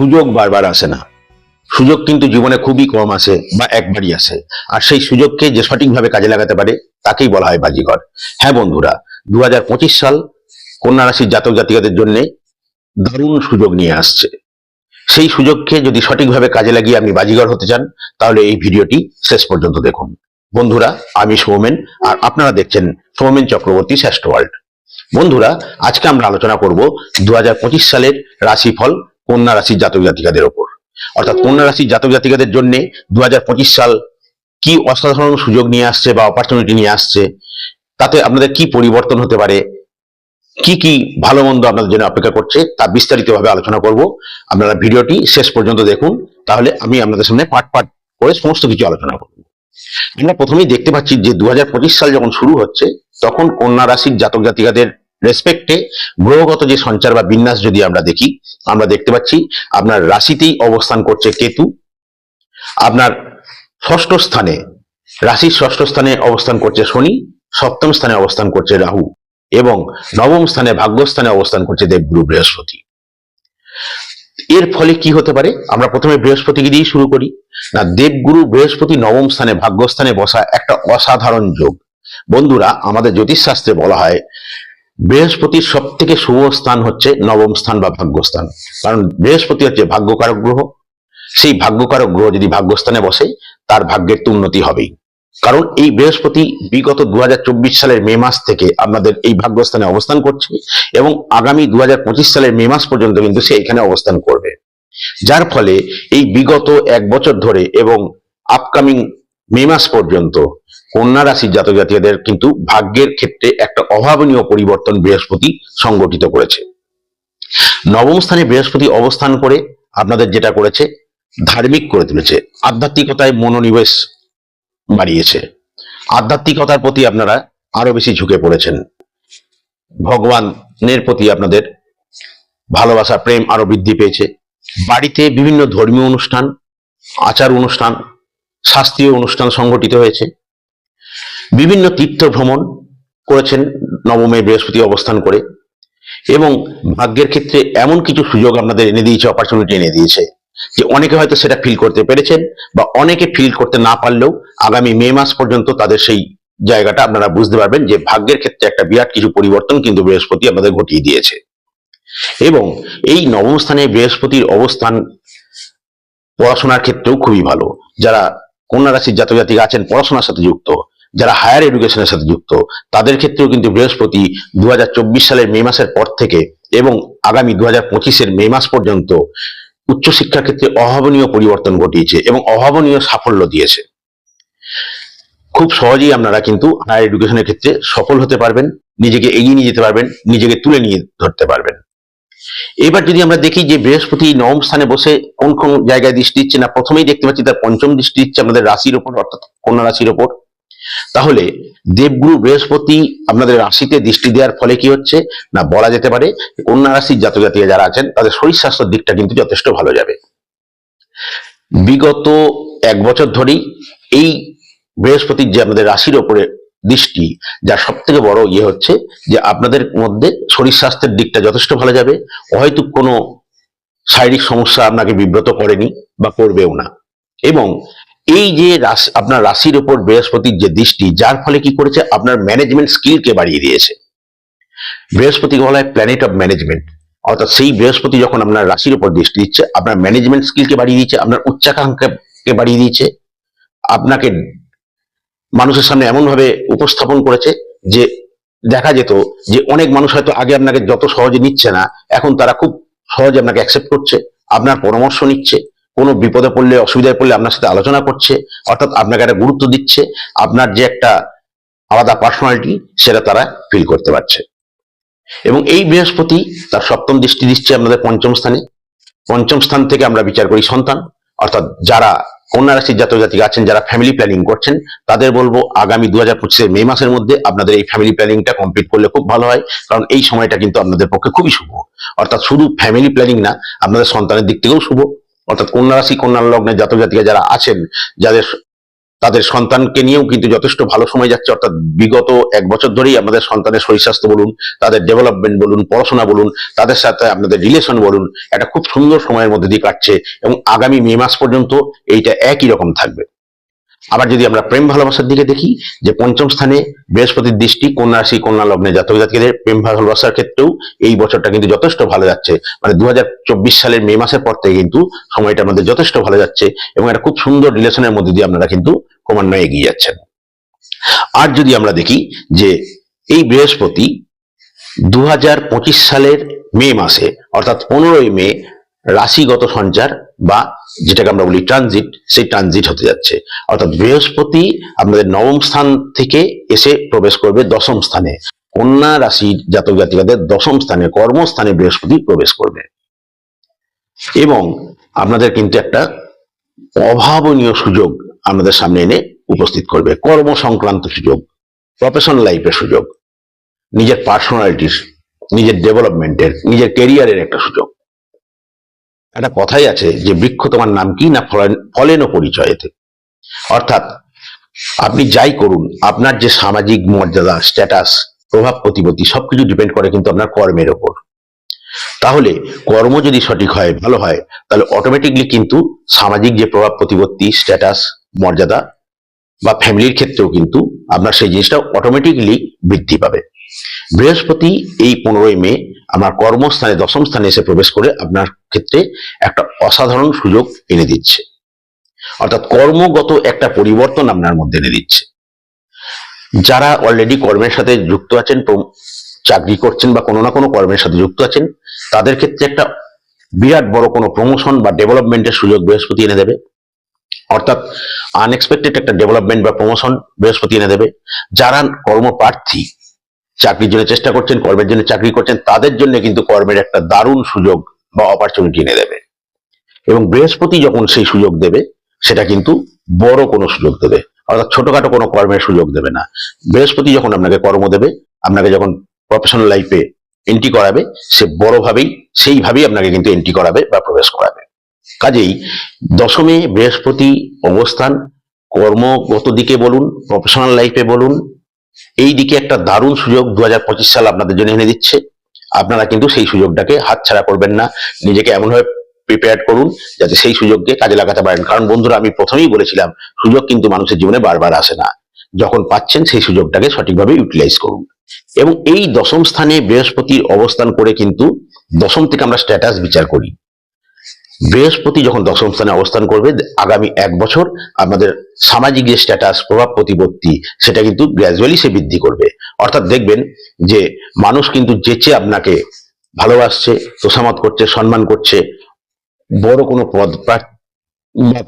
সুযোগ বারবার আসে না। সুযোগ কিন্তু জীবনে খুবই কম আসে বা একবারই আসে। আর সেই সুযোগকে যে সঠিকভাবে কাজে লাগাতে পারে, তাকেই বলা হয় বাজিঘর হ্যাঁ বন্ধুরা দু হাজার পঁচিশ সাল কন্যা রাশির জাতক জাতিকাদের জন্য দারুণ সুযোগ নিয়ে আসছে। সেই সুযোগকে যদি সঠিকভাবে কাজে লাগিয়ে আপনি বাজিঘর হতে চান, তাহলে এই ভিডিওটি শেষ পর্যন্ত দেখুন। বন্ধুরা, আমি সৌমেন, আর আপনারা দেখছেন সৌমেন চক্রবর্তী শ্রেষ্ঠ ওয়ার্ল্ড। বন্ধুরা, আজকে আমরা আলোচনা করব দু হাজার পঁচিশ সালের রাশিফল কন্যা রাশির জাতক জাতিকাদের ওপর। অর্থাৎ কন্যা রাশির জাতক জাতিকাদের জন্য দুহাজার পঁচিশ সাল কি অসাধারণ সুযোগ নিয়ে আসছে বা অপরচুনিটি নিয়ে আসছে তাতে আপনাদের কি পরিবর্তন হতে পারে কি কি ভালো মন্দ আপনাদের জন্য অপেক্ষা করছে তা বিস্তারিতভাবে আলোচনা করব। আপনারা ভিডিওটি শেষ পর্যন্ত দেখুন তাহলে আমি আপনাদের সামনে পাট পাট করে সমস্ত কিছু আলোচনা করব। আমরা প্রথমেই দেখতে পাচ্ছি যে দু হাজার পঁচিশ সাল যখন শুরু হচ্ছে তখন কন্যা রাশির জাতক জাতিকাদের রেসপেক্টে গ্রহগত যে সঞ্চার বা বিন্যাস যদি আমরা দেখি, আমরা দেখতে পাচ্ছি আপনার রাশিতেই অবস্থান করছে কেতু। আপনার ষষ্ঠ স্থানে, রাশির ষষ্ঠ স্থানে অবস্থান করছে শনি, সপ্তম স্থানে অবস্থান করছে রাহু এবং নবম স্থানে ভাগ্যস্থানে অবস্থান করছে দেবগুরু বৃহস্পতি। এর ফলে কি হতে পারে? আমরা প্রথমে বৃহস্পতিকে দিয়ে শুরু করি। না দেবগুরু বৃহস্পতি, নবম স্থানে ভাগ্যস্থানে বসা একটা অসাধারণ যোগ। বন্ধুরা, আমাদের জ্যোতিষশাস্ত্রে বলা হয় বৃহস্পতির সব থেকে শুভ স্থান হচ্ছে নবম স্থান বা ভাগ্যস্থান। কারণ বৃহস্পতি হচ্ছে ভাগ্যকারক গ্রহ। সেই ভাগ্যকারক গ্রহ যদি ভাগ্যস্থানে বসে, তার ভাগ্যের তো উন্নতি হবেই। কারণ এই বৃহস্পতি বিগত দু হাজার চব্বিশ সালের মে মাস থেকে আপনাদের এই ভাগ্যস্থানে অবস্থান করছে এবং আগামী দু হাজার পঁচিশ সালের মে মাস পর্যন্ত কিন্তু সে এখানে অবস্থান করবে। যার ফলে এই বিগত এক বছর ধরে এবং আপকামিং মে মাস পর্যন্ত কন্যা রাশির জাতক জাতীয়দের কিন্তু ভাগ্যের ক্ষেত্রে একটা অভাবনীয় পরিবর্তন বৃহস্পতি সংগঠিত করেছে। নবম স্থানে বৃহস্পতি অবস্থান করে আপনাদের যেটা করেছে, ধার্মিক করে তুলেছে, আধ্যাত্মিকতায় মনোনিবেশ বাড়িয়েছে। আধ্যাত্মিকতার প্রতি আপনারা আরও বেশি ঝুঁকে পড়েছেন। ভগবানের প্রতি আপনাদের ভালোবাসা, প্রেম আরও বৃদ্ধি পেয়েছে। বাড়িতে বিভিন্ন ধর্মীয় অনুষ্ঠান, আচার অনুষ্ঠান, শাস্ত্রীয় অনুষ্ঠান সংগঠিত হয়েছে। বিভিন্ন তীর্থ ভ্রমণ করেছেন নবমে বৃহস্পতি অবস্থান করে, এবং ভাগ্যের ক্ষেত্রে এমন কিছু সুযোগ আপনাদের এনে দিয়েছে অপরচুনিটি এনে দিয়েছে, যে অনেকে হয়তো সেটা ফিল করতে পেরেছেন বা অনেকে ফিল করতে না পারলেও আগামী মে মাস পর্যন্ত তাদের সেই জায়গাটা আপনারা বুঝতে পারবেন যে ভাগ্যের ক্ষেত্রে একটা বিরাট কিছু পরিবর্তন কিন্তু বৃহস্পতি আপনাদের ঘটিয়ে দিয়েছে। এবং এই নবম স্থানে বৃহস্পতির অবস্থান পড়াশোনার ক্ষেত্রেও খুবই ভালো। যারা কন্যা রাশির জাতক জাতিকা আছেন, পড়াশোনার সাথে যুক্ত। যারা হায়ার এডুকেশনের সাথে যুক্ত, তাদের ক্ষেত্রেও কিন্তু বৃহস্পতি দু হাজার চব্বিশ সালের মে মাসের পর থেকে এবং আগামী দু হাজার মে মাস পর্যন্ত উচ্চশিক্ষার ক্ষেত্রে অভাবনীয় পরিবর্তন ঘটিয়েছে এবং অভাবনীয় সাফল্য দিয়েছে। খুব সহজেই আপনারা কিন্তু হায়ার এডুকেশনের ক্ষেত্রে সফল হতে পারবেন, নিজেকে এগিয়ে নিয়ে যেতে পারবেন, নিজেকে তুলে নিয়ে ধরতে পারবেন। এবার যদি আমরা দেখি যে বৃহস্পতি নবম স্থানে বসে কোন কোন জায়গায় দৃষ্টি দিচ্ছে না, প্রথমেই দেখতে পাচ্ছি তার পঞ্চম দৃষ্টি দিচ্ছে আমাদের রাশির ওপর অর্থাৎ কন্যা রাশির ওপর তাহলে দেবগুরু বৃহস্পতি আপনাদের রাশিতে দৃষ্টি দেওয়ার ফলে কি হচ্ছে? না, বলা যেতে পারে কন্যা রাশির জাতিকা যারা আছেন, তাদের শরীর স্বাস্থ্যের দিকটা কিন্তু যথেষ্ট ভালো যাবে। বিগত এক বছর ধরেই এই বৃহস্পতির যে আপনাদের রাশির ওপরে দৃষ্টি যা সব থেকে বড় ইয়ে হচ্ছে যে আপনাদের মধ্যে শরীর স্বাস্থ্যের দিকটা যথেষ্ট ভালো যাবে। হয়তো কোনো শারীরিক সমস্যা আপনাকে বিব্রত করেনি বা করবেও না। এবং এই যে আপনার রাশির ওপর বৃহস্পতির যে দৃষ্টি, যার ফলে কি করেছে? আপনার ম্যানেজমেন্ট স্কিলকে বাড়িয়ে দিয়েছে। বৃহস্পতিকে বলা হয় প্ল্যানেট অফ ম্যানেজমেন্ট অর্থাৎ সেই বৃহস্পতি যখন আপনার রাশির উপর দৃষ্টি দিচ্ছে, আপনার ম্যানেজমেন্ট স্কিলকে বাড়িয়ে দিয়েছে, আপনার উচ্চাকাঙ্ক্ষাকে বাড়িয়ে দিয়েছে, আপনাকে মানুষের সামনে এমন ভাবে উপস্থাপন করেছে যে দেখা যেত যে অনেক মানুষ হয়তো আগে আপনাকে যত সহজে নিচ্ছে না, এখন তারা খুব সহজে আপনাকে অ্যাকসেপ্ট করছে, আপনার পরামর্শ নিচ্ছে কোনো বিপদে পড়লে, অসুবিধায় পড়লে আপনার সাথে আলোচনা করছে, অর্থাৎ আপনাকে একটা গুরুত্ব দিচ্ছে, আপনার যে একটা আলাদা পার্সোনালিটি সেটা তারা ফিল করতে পারছে। এবং এই বৃহস্পতি তার সপ্তম দৃষ্টি দিচ্ছে আপনাদের পঞ্চম স্থানে। পঞ্চম স্থান থেকে আমরা বিচার করি সন্তান, অর্থাৎ যারা কন্যা রাশির জাতক জাতিকা আছেন, যারা ফ্যামিলি প্ল্যানিং করছেন, তাদের বলব আগামী দু হাজার পঁচিশের মে মাসের মধ্যে আপনাদের এই ফ্যামিলি প্ল্যানিংটা কমপ্লিট করলে খুব ভালো হয়, কারণ এই সময়টা কিন্তু আপনাদের পক্ষে খুবই শুভ। অর্থাৎ শুধু ফ্যামিলি প্ল্যানিং না, আপনাদের সন্তানের দিক থেকেও শুভ। অর্থাৎ কন্যা রাশি, কন্যার লগ্নে জাতক জাতিকা যারা আছেন, যাদের তাদের সন্তানকে নিয়েও কিন্তু যথেষ্ট ভালো সময় যাচ্ছে। অর্থাৎ বিগত এক বছর ধরেই আমাদের সন্তানের শরীর স্বাস্থ্য বলুন, তাদের ডেভেলপমেন্ট বলুন, পড়াশোনা বলুন, তাদের সাথে আপনাদের রিলেশন বলুন, একটা খুব সুন্দর সময়ের মধ্যে দিয়ে কাটছে এবং আগামী মে মাস পর্যন্ত এইটা একই রকম থাকবে। আবার যদি আমরা প্রেম ভালোবাসার দিকে দেখি, যে পঞ্চম স্থানে বৃহস্পতির দৃষ্টি কন্যা রাশি কন্যা লগ্নে জাতক জাতিদের প্রেম ভালোবাসার ক্ষেত্রেও এই বছরটা কিন্তু যথেষ্ট ভালো যাচ্ছে। মানে দুহাজার চব্বিশ সালের মে মাসের পর থেকে কিন্তু সময়টা আমাদের যথেষ্ট ভালো যাচ্ছে এবং একটা খুব সুন্দর রিলেশনের মধ্যে দিয়ে আপনারা কিন্তু ক্রমান্বয়ে এগিয়ে যাচ্ছেন। আর যদি আমরা দেখি যে এই বৃহস্পতি দু হাজার পঁচিশ সালের মে মাসে, অর্থাৎ পনেরোই মে রাশিগত সঞ্চার বা যেটাকে আমরা বলি ট্রানজিট সেই ট্রানজিট হতে যাচ্ছে। অর্থাৎ বৃহস্পতি আপনাদের নবম স্থান থেকে এসে প্রবেশ করবে দশম স্থানে। কন্যা রাশির জাতক জাতিকাদের দশম স্থানে, কর্মস্থানে বৃহস্পতি প্রবেশ করবে। এবং আপনাদের কিন্তু একটা অভাবনীয় সুযোগ আমাদের সামনে এনে উপস্থিত করবে। কর্ম সংক্রান্ত সুযোগ প্রফেশনাল লাইফের সুযোগ, নিজের পার্সোনালিটির নিজের ডেভেলপমেন্টের নিজের কেরিয়ারের একটা সুযোগ। একটা কথাই আছে যে বৃক্ষ তোমার নাম কি না ফলেন- পরিচয়েতে অর্থাৎ আপনি যাই করুন, আপনার যে সামাজিক মর্যাদা স্ট্যাটাস প্রভাব, প্রতিপত্তি, সবকিছু ডিপেন্ড করে কিন্তু আপনার কর্মের ওপর। তাহলে কর্ম যদি সঠিক হয়, ভালো হয়, তাহলে অটোমেটিকলি কিন্তু সামাজিক যে প্রভাব, প্রতিপত্তি স্ট্যাটাস মর্যাদা বা ফ্যামিলির ক্ষেত্রেও কিন্তু আপনার সেই জিনিসটা অটোমেটিকলি বৃদ্ধি পাবে। বৃহস্পতি এই পনেরোই মে আমার কর্মস্থানে, দশম স্থানে এসে প্রবেশ করে আপনার ক্ষেত্রে একটা অসাধারণ সুযোগ এনে দিচ্ছে। অর্থাৎ কর্মগত একটা পরিবর্তন আপনার মধ্যে এনে দিচ্ছে। যারা অলরেডি কর্মের সাথে যুক্ত আছেন চাকরি করছেন বা কোনো না কোনো কর্মের সাথে যুক্ত আছেন, তাদের ক্ষেত্রে একটা বিরাট বড় কোনো প্রমোশন বা ডেভেলপমেন্টের সুযোগ বৃহস্পতি এনে দেবে। অর্থাৎ আনএক্সপেক্টেড একটা ডেভেলপমেন্ট বা প্রমোশন বৃহস্পতি এনে দেবে। যারা কর্মপ্রার্থী চাকরির জন্য চেষ্টা করছেন, কর্মের জন্য চাকরি করছেন, তাদের জন্য কিন্তু কর্মের একটা দারুণ সুযোগ বা অপরচুনিটি এনে দেবে। এবং বৃহস্পতি যখন সেই সুযোগ দেবে, সেটা কিন্তু বড় কোনো সুযোগ দেবে। অর্থাৎ ছোটখাটো কোনো কর্মের সুযোগ দেবে না। বৃহস্পতি যখন আপনাকে কর্ম দেবে, আপনাকে যখন প্রফেশনাল লাইফে এন্ট্রি করাবে, সে বড়ভাবেই, সেইভাবেই আপনাকে কিন্তু এন্ট্রি করাবে বা প্রবেশ করাবে। কাজেই দশমে বৃহস্পতি অবস্থান, কর্মগত দিকে বলুন প্রফেশনাল লাইফে বলুন এই দিকে একটা দারুণ সুযোগ দু হাজার পঁচিশ সাল আপনাদের জন্য এনে দিচ্ছে। আপনারা কিন্তু সেই সুযোগটাকে হাতছাড়া করবেন না। নিজেকে এমনভাবে প্রিপেয়ার করুন যাতে সেই সুযোগকে কাজে লাগাতে পারেন। কারণ বন্ধুরা, আমি প্রথমেই বলেছিলাম, সুযোগ কিন্তু মানুষের জীবনে বারবার আসে না। যখন পাচ্ছেন সেই সুযোগটাকে সঠিকভাবে ইউটিলাইজ করুন। এবং এই দশম স্থানে বৃহস্পতির অবস্থান করে কিন্তু দশম থেকে আমরা স্ট্যাটাস বিচার করি। বৃহস্পতি যখন দশম স্থানে অবস্থান করবে, আগামী এক বছর আমাদের সামাজিক যে স্ট্যাটাস প্রভাব প্রতিপত্তি, সেটা কিন্তু গ্র্যাজুয়ালি সে বৃদ্ধি করবে। অর্থাৎ দেখবেন যে মানুষ কিন্তু যেচে আপনাকে ভালোবাসছে তোষামত করছে, সম্মান করছে, বড় কোনো পদ বা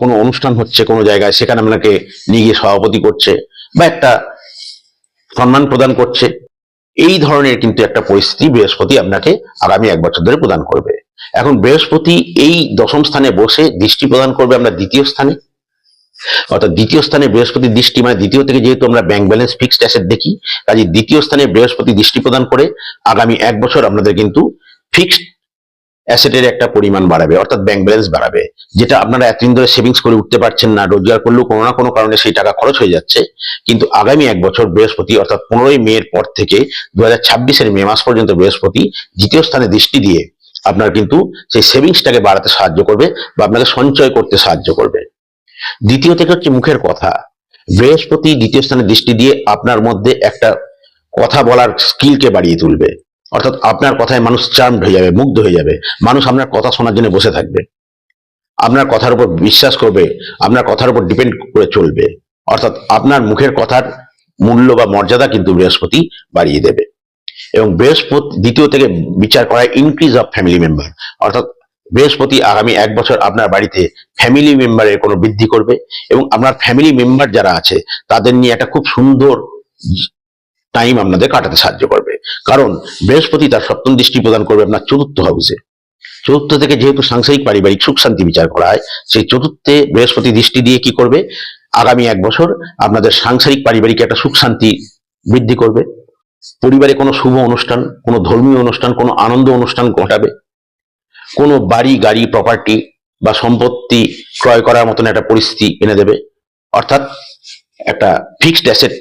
কোনো অনুষ্ঠান হচ্ছে কোনো জায়গায়, সেখানে আপনাকে নিয়ে গিয়ে সভাপতি করছে বা একটা সম্মান প্রদান করছে, এই ধরনের কিন্তু একটা পরিস্থিতি বৃহস্পতি আপনাকে আগামী এক বছর ধরে প্রদান করবে। এখন বৃহস্পতি এই দশম স্থানে বসে দৃষ্টি প্রদান করবে আমরা দ্বিতীয় স্থানে। অর্থাৎ দ্বিতীয় স্থানে বৃহস্পতি দৃষ্টি মানে দ্বিতীয় থেকে যেহেতু আমরা ব্যাংক ব্যালেন্স ফিক্সড অ্যাসেট দেখি কাজে দ্বিতীয় স্থানে বৃহস্পতি দৃষ্টি প্রদান করে আগামী এক বছর আপনাদের কিন্তু ফিক্সড অ্যাসেটের একটা পরিমাণ বাড়াবে, অর্থাৎ ব্যাংক ব্যালেন্স বাড়াবে, যেটা আপনারা এতদিন ধরে সেভিংস করে উঠতে পারছেন না, রোজগার করলেও কোনো না কোনো কারণে সেই টাকা খরচ হয়ে যাচ্ছে। কিন্তু আগামী এক বছর বৃহস্পতি, অর্থাৎ পনেরোই মে এর পর থেকে দু হাজার ছাব্বিশের মে মাস পর্যন্ত বৃহস্পতি দ্বিতীয় স্থানে দৃষ্টি দিয়ে আপনার কিন্তু সেই সেভিংসটাকে বাড়াতে সাহায্য করবে বা আপনাকে সঞ্চয় করতে সাহায্য করবে। দ্বিতীয় থেকে হচ্ছে মুখের কথা। বৃহস্পতি দ্বিতীয় স্থানে দৃষ্টি দিয়ে আপনার মধ্যে একটা কথা বলার স্কিলকে বাড়িয়ে তুলবে। অর্থাৎ আপনার কথায় মানুষ চার্মড হয়ে যাবে, মুগ্ধ হয়ে যাবে। মানুষ আপনার কথা শোনার জন্য বসে থাকবে। আপনার কথার উপর বিশ্বাস করবে, আপনার কথার উপর ডিপেন্ড করে চলবে। অর্থাৎ আপনার মুখের কথার মূল্য বা মর্যাদা কিন্তু বৃহস্পতি বাড়িয়ে দেবে। এবং বৃহস্পতি, দ্বিতীয় থেকে বিচার করা ইনক্রিজ অফ ফ্যামিলি মেম্বার অর্থাৎ বৃহস্পতি আগামী এক বছর আপনার বাড়িতে ফ্যামিলি মেম্বারের কোনো বৃদ্ধি করবে এবং আপনার ফ্যামিলি মেম্বার যারা আছে, তাদের নিয়ে একটা খুব সুন্দর টাইম আপনাদের কাটাতে সাহায্য করবে। কারণ বৃহস্পতি তার সপ্তম দৃষ্টি প্রদান করবে আপনার চতুর্থ হাউসে চতুর্থ থেকে যেহেতু সাংসারিক, পারিবারিক সুখ শান্তি বিচার করা হয় সেই চতুর্থে বৃহস্পতি দৃষ্টি দিয়ে কি করবে? আগামী এক বছর আপনাদের সাংসারিক, পারিবারিক একটা সুখ শান্তি বৃদ্ধি করবে। পরিবারে কোনো শুভ অনুষ্ঠান, কোনো ধর্মীয় অনুষ্ঠান, কোনো আনন্দ অনুষ্ঠান ঘটাবে। কোনো বাড়ি, গাড়ি প্রপার্টি বা সম্পত্তি ক্রয় করার মতন একটা পরিস্থিতি এনে দেবে। অর্থাৎ একটা ফিক্সড অ্যাসেট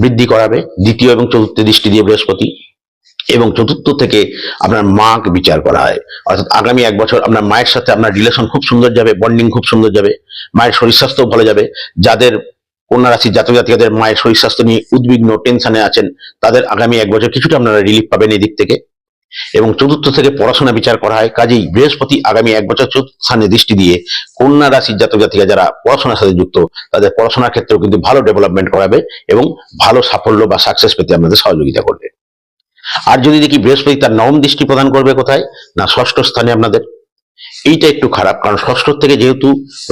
বৃদ্ধি করাবে, দ্বিতীয় এবং চতুর্থ দৃষ্টি দিয়ে বৃহস্পতি এবং চতুর্থ থেকে আপনার মাকে বিচার করা হয়। অর্থাৎ আগামী এক বছর আপনার মায়ের সাথে আপনার রিলেশন খুব সুন্দর যাবে বন্ডিং খুব সুন্দর যাবে, মায়ের শরীর স্বাস্থ্য ভালো যাবে, যাদের কন্যা রাশির জাতক জাতিকাদের মায়ের শরীর স্বাস্থ্য নিয়ে উদ্বিগ্ন টেনশনে আছেন। তাদের আগামী এক বছর কিছুটা আপনারা রিলিফ পাবেন এই দিক থেকে। এবং চতুর্থ থেকে পড়াশোনা বিচার করা হয়। কাজেই বৃহস্পতি আগামী এক বছর চতুর্থ স্থানে দৃষ্টি দিয়ে কন্যা রাশির জাতক জাতিকা যারা পড়াশোনার সাথে যুক্ত, তাদের পড়াশোনার ক্ষেত্রেও কিন্তু ভালো ডেভেলপমেন্ট করাবে এবং ভালো সাফল্য বা সাকসেস পেতে আপনাদের সহযোগিতা করবে। আর যদি দেখি বৃহস্পতি তার নবম দৃষ্টি প্রদান করবে কোথায়? না ষষ্ঠ স্থানে আপনাদের। এইটা একটু খারাপ, কারণ ষষ্ঠ থেকে যেহেতু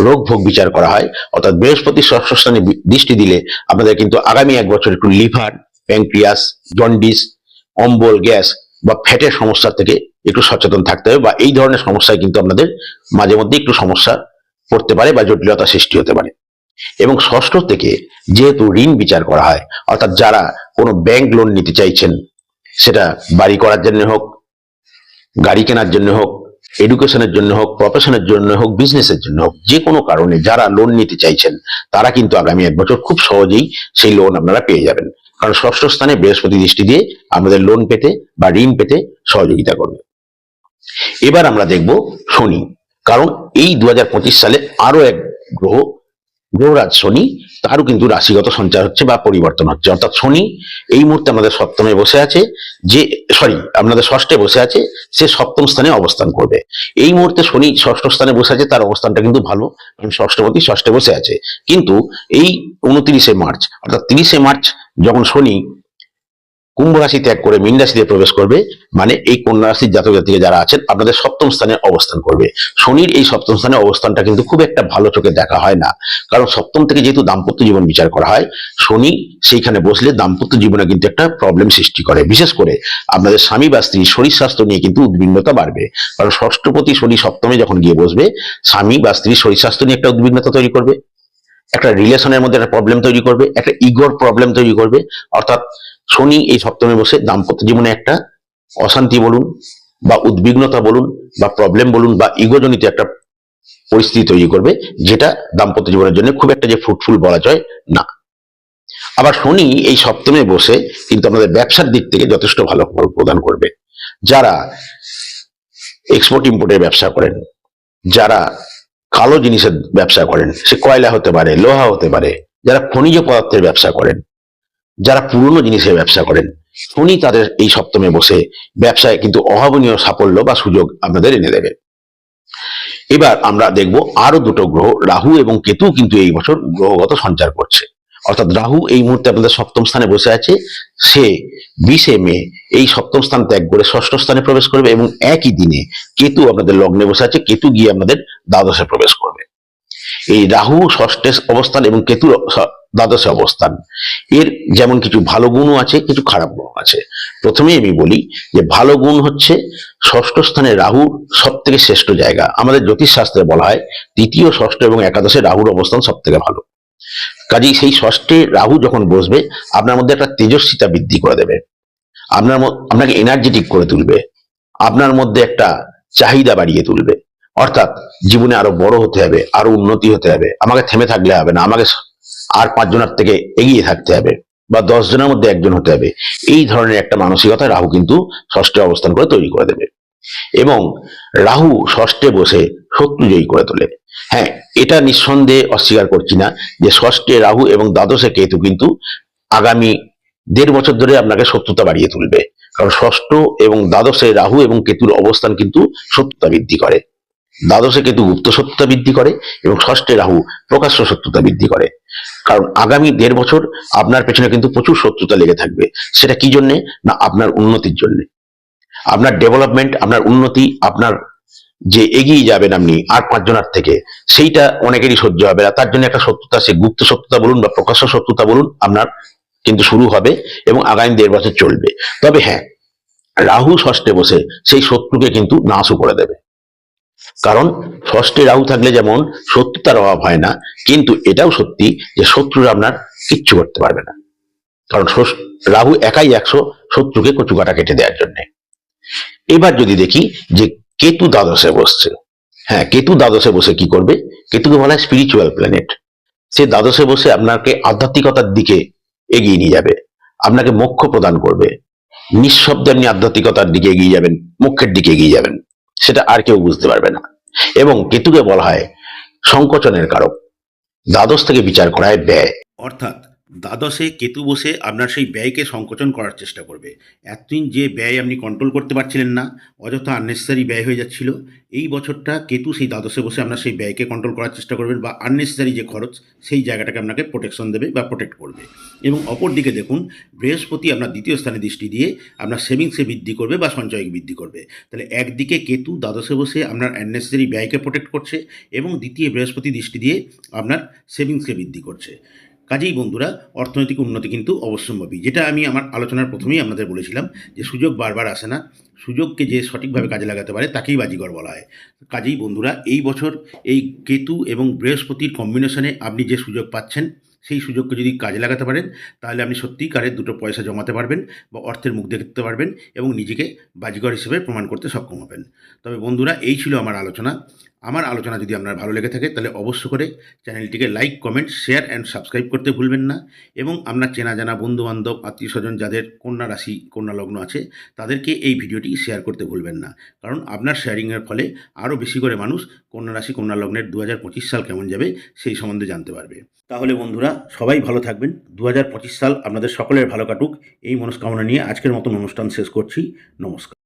রোগ ভোগ বিচার করা হয়, অর্থাৎ বৃহস্পতি ষষ্ঠ স্থানে দৃষ্টি দিলে আপনাদের কিন্তু আগামী এক বছর একটু লিভার প্যাঙ্ক্রিয়াস জন্ডিস, অম্বল, গ্যাস বা ফ্যাটের সমস্যা থেকে একটু সচেতন থাকতে হবে বা এই ধরনের সমস্যায় কিন্তু আপনাদের মাঝে মধ্যে একটু সমস্যা পড়তে পারে বা জটিলতা সৃষ্টি হতে পারে। এবং ষষ্ঠ থেকে যেহেতু ঋণ বিচার করা হয়, অর্থাৎ যারা কোনো ব্যাংক লোন নিতে চাইছেন, সেটা বাড়ি করার জন্য হোক, গাড়ি কেনার জন্য হোক এডুকেশনের জন্য হোক প্রফেশনের জন্য হোক বিজনেসের জন্য হোক, যে কোনো কারণে যারা লোন নিতে চাইছেন, তারা কিন্তু আগামী এক বছর খুব সহজেই সেই লোন আপনারা পেয়ে যাবেন। কারণ ষষ্ঠ স্থানে বৃহস্পতি দৃষ্টি দিয়ে আমাদের লোন পেতে বা ঋণ পেতে সহযোগিতা করবে। এবার আমরা দেখব শনি, কারণ এই দু হাজার পঁচিশ সালে আরও এক গ্রহ গ্রহরাজ শনি, তারও কিন্তু রাশিগত সঞ্চার হচ্ছে বা পরিবর্তন হচ্ছে। অর্থাৎ শনি এই মুহূর্তে আমাদের সপ্তমে বসে আছে, যে সরি আপনাদের ষষ্ঠে বসে আছে, সে সপ্তম স্থানে অবস্থান করবে। এই মুহূর্তে শনি ষষ্ঠ স্থানে বসে আছে, তার অবস্থানটা কিন্তু ভালো। ষষ্ঠপতি ষষ্ঠে বসে আছে। কিন্তু এই উনত্রিশে মার্চ, অর্থাৎ তিরিশে মার্চ, যখন শনি কুম্ভ রাশি ত্যাগ করে মীন রাশিতে প্রবেশ করবে মানে এই কন্যা রাশির জাতক জাতিকে যারা আছেন, আপনাদের সপ্তম স্থানে অবস্থান করবে। শনির এই সপ্তম স্থানে অবস্থানটা কিন্তু খুব একটা ভালো চোখে দেখা হয় না। কারণ সপ্তম থেকে যেহেতু দাম্পত্য জীবন বিচার করা হয়, শনি সেইখানে বসলে দাম্পত্য জীবনে কিন্তু একটা প্রবলেম সৃষ্টি করে। বিশেষ করে আপনাদের স্বামী বা স্ত্রী শরীর স্বাস্থ্য নিয়ে কিন্তু উদ্বিগ্নতা বাড়বে। কারণ ষষ্ঠপতি শনি সপ্তমে যখন গিয়ে বসবে, স্বামী বা স্ত্রীর শরীর স্বাস্থ্য নিয়ে একটা উদ্বিগ্নতা তৈরি করবে, একটা রিলেশনের মধ্যে একটা প্রবলেম তৈরি করবে, একটা ইগোর প্রবলেম তৈরি করবে। অর্থাৎ শনি এই সপ্তমে বসে দাম্পত্য জীবনে একটা অশান্তি বলুন বা উদ্বিগ্নতা বলুন বা প্রবলেম বলুন বা ইগোজনিত একটা পরিস্থিতি তৈরি করবে, যেটা দাম্পত্য জীবনের জন্য খুব একটা যে ফ্রুটফুল বলা যায় না। আবার শনি এই সপ্তমে বসে কিন্তু আমাদের ব্যবসার দিক থেকে যথেষ্ট ভালো ফল প্রদান করবে। যারা এক্সপোর্ট ইম্পোর্টের ব্যবসা করেন, যারা কালো জিনিসের ব্যবসা করেন, সে কয়লা হতে পারে, লোহা হতে পারে, যারা খনিজ পদার্থের ব্যবসা করেন যারা পুরনো জিনিসের ব্যবসা করেন, শনি তাদের এই সপ্তমে বসে ব্যবসায় কিন্তু অভাবনীয় সাফল্য বা সুযোগ আপনাদের এনে দেবে। এবার আমরা দেখব আরও দুটো গ্রহ, রাহু এবং কেতু কিন্তু এই বছর গ্রহগত সঞ্চার করছে। অর্থাৎ রাহু এই মুহূর্তে আপনাদের সপ্তম স্থানে বসে আছে, সে বিশে মে এই সপ্তম স্থান ত্যাগ করে ষষ্ঠ স্থানে প্রবেশ করবে এবং একই দিনে কেতু আপনাদের লগ্নে বসে আছে, কেতু গিয়ে আপনাদের দ্বাদশে প্রবেশ করবে। এই রাহু, ষষ্ঠে অবস্থান এবং কেতু দ্বাদশে অবস্থান। এর যেমন কিছু ভালো গুণও আছে, কিছু খারাপ গুণ আছে। প্রথমে আমি বলি যে ভালো গুণ হচ্ছে ষষ্ঠ স্থানে রাহু সব থেকে শ্রেষ্ঠ জায়গা। আমাদের জ্যোতিষ শাস্ত্রে বলা হয় তৃতীয়, ষষ্ঠ এবং একাদশে রাহুর অবস্থান সব থেকে ভালো। কাজেই সেই ষষ্ঠে রাহু যখন বসবে, আপনার মধ্যে একটা তেজস্বিতা বৃদ্ধি করে দেবে। আপনার আপনাকে এনার্জেটিক করে তুলবে। আপনার মধ্যে একটা চাহিদা বাড়িয়ে তুলবে। অর্থাৎ জীবনে আরও বড় হতে হবে, আরও উন্নতি হতে হবে। আমাকে থেমে থাকলে হবে না, আমাকে আর পাঁচজনের থেকে এগিয়ে থাকতে হবে বা দশ জনের মধ্যে একজন হতে হবে। এই ধরনের একটা মানসিকতা রাহু কিন্তু ষষ্ঠে অবস্থান করে তৈরি করে দেবে। এবং রাহু ষষ্ঠে বসে শত্রু জয়ী করে তোলে। হ্যাঁ এটা নিঃসন্দেহে অস্বীকার করছি না যে ষষ্ঠে রাহু এবং দ্বাদশে কেতু কিন্তু আগামী দেড় বছর ধরে আপনাকে শত্রুতা বাড়িয়ে তুলবে। কারণ ষষ্ঠ এবং দ্বাদশে রাহু এবং কেতুর অবস্থান কিন্তু শত্রুতা বৃদ্ধি করে। দ্বাদশে কেতু গুপ্ত সত্যতা বৃদ্ধি করে এবং ষষ্ঠে রাহু প্রকাশ্য শত্রুতা বৃদ্ধি করে। কারণ আগামী দেড় বছর আপনার পেছনে কিন্তু প্রচুর শত্রুতা লেগে থাকবে। সেটা কি জন্যে? না আপনার উন্নতির জন্য। আপনার ডেভেলপমেন্ট আপনার উন্নতি, আপনার যে এগিয়ে যাবেন আপনি আর পাঁচজনার থেকে, সেইটা অনেকেরই সহ্য হবে না। তার জন্য একটা শত্রুতা সে গুপ্ত সত্যতা বলুন বা প্রকাশ্য শত্রুতা বলুন, আপনার কিন্তু শুরু হবে এবং আগামী দেড় বছর চলবে। তবে হ্যাঁ রাহু ষষ্ঠে বসে সেই শত্রুকে কিন্তু নাশও করে দেবে। কারণ ষষ্ঠে রাহু থাকলে যেমন শত্রুতার অভাব হয় না, কিন্তু এটাও সত্যি যে শত্রুরা আপনার কিচ্ছু করতে পারবে না। কারণ রাহু একাই একশো শত্রুকে কচুকাটা কেটে দেওয়ার জন্য। এবার যদি দেখি যে কেতু দ্বাদশে বসছে। হ্যাঁ কেতু দ্বাদশে বসে কি করবে? কেতুকে বলা হয় স্পিরিচুয়াল প্ল্যানেট সে দ্বাদশে বসে আপনাকে আধ্যাত্মিকতার দিকে এগিয়ে নিয়ে যাবে। আপনাকে মোক্ষ প্রদান করবে। নিঃশব্দে আপনি আধ্যাত্মিকতার দিকে এগিয়ে যাবেন, মোক্ষের দিকে এগিয়ে যাবেন। সেটা আর কেউ বুঝতে পারবে না। এবং কেতুকে বলা হয় সংকোচনের কারক। দ্বাদশ থেকে বিচার করায় ব্যয়। অর্থাৎ দ্বাদশে কেতু বসে আপনার সেই ব্যয়কে সংকোচন করার চেষ্টা করবে। এতদিন যে ব্যয় আপনি কন্ট্রোল করতে পারছিলেন না, অযথা আননেসেসারি ব্যয় হয়ে যাচ্ছিল, এই বছরটা কেতু সেই দ্বাদশে বসে আপনার সেই ব্যয়কে কন্ট্রোল করার চেষ্টা করবেন বা আননেসেসারি যে খরচ, সেই জায়গাটাকে আপনাকে প্রোটেকশন দেবে বা প্রোটেক্ট করবে। এবং অপর দিকে দেখুন, বৃহস্পতি আপনার দ্বিতীয় স্থানে দৃষ্টি দিয়ে আপনার সেভিংসে বৃদ্ধি করবে বা সঞ্চয়কে বৃদ্ধি করবে। তাহলে একদিকে কেতু দ্বাদশে বসে আপনার অ্যাননেসেসারি ব্যয়কে প্রোটেক্ট করছে এবং দ্বিতীয় বৃহস্পতি দৃষ্টি দিয়ে আপনার সেভিংসকে বৃদ্ধি করছে। কাজেই বন্ধুরা, অর্থনৈতিক উন্নতি কিন্তু অবশ্যম্ভাবী। যেটা আমি আমার আলোচনার প্রথমেই আপনাদের বলেছিলাম যে সুযোগ বারবার আসে না। সুযোগকে যে সঠিকভাবে কাজে লাগাতে পারে তাকেই বাজিগর বলা হয়। কাজেই বন্ধুরা, এই বছর এই কেতু এবং বৃহস্পতির কম্বিনেশনে আপনি যে সুযোগ পাচ্ছেন সেই সুযোগকে যদি কাজে লাগাতে পারেন, তাহলে আপনি সত্যিই কারের দুটো পয়সা জমাতে পারবেন বা অর্থের মুখ দেখতে পারবেন এবং নিজেকে বাজিগর হিসেবে প্রমাণ করতে সক্ষম হবেন। তবে বন্ধুরা, এই ছিল আমার আলোচনা। আমার আলোচনা যদি আপনার ভালো লেগে থাকে, তাহলে অবশ্য করে চ্যানেলটিকে like, comment, share and subscribe করতে ভুলবেন না এবং আপনার চেনা জানা বন্ধু বান্ধব আত্মীয় স্বজন যাদের কন্যা রাশি, কন্যা লগ্ন আছে, তাদেরকে এই ভিডিওটি শেয়ার করতে ভুলবেন না। কারণ আপনার শেয়ারিংয়ের ফলে আরও বেশি করে মানুষ কন্যা রাশি, কন্যা লগ্নের দু হাজার পঁচিশ সাল কেমন যাবে, সেই সম্বন্ধে জানতে পারবে। তাহলে বন্ধুরা সবাই ভালো থাকবেন। দু হাজার পঁচিশ সাল আপনাদের সকলের ভালো কাটুক। এই মনস্কামনা নিয়ে আজকের মতন অনুষ্ঠান শেষ করছি। নমস্কার।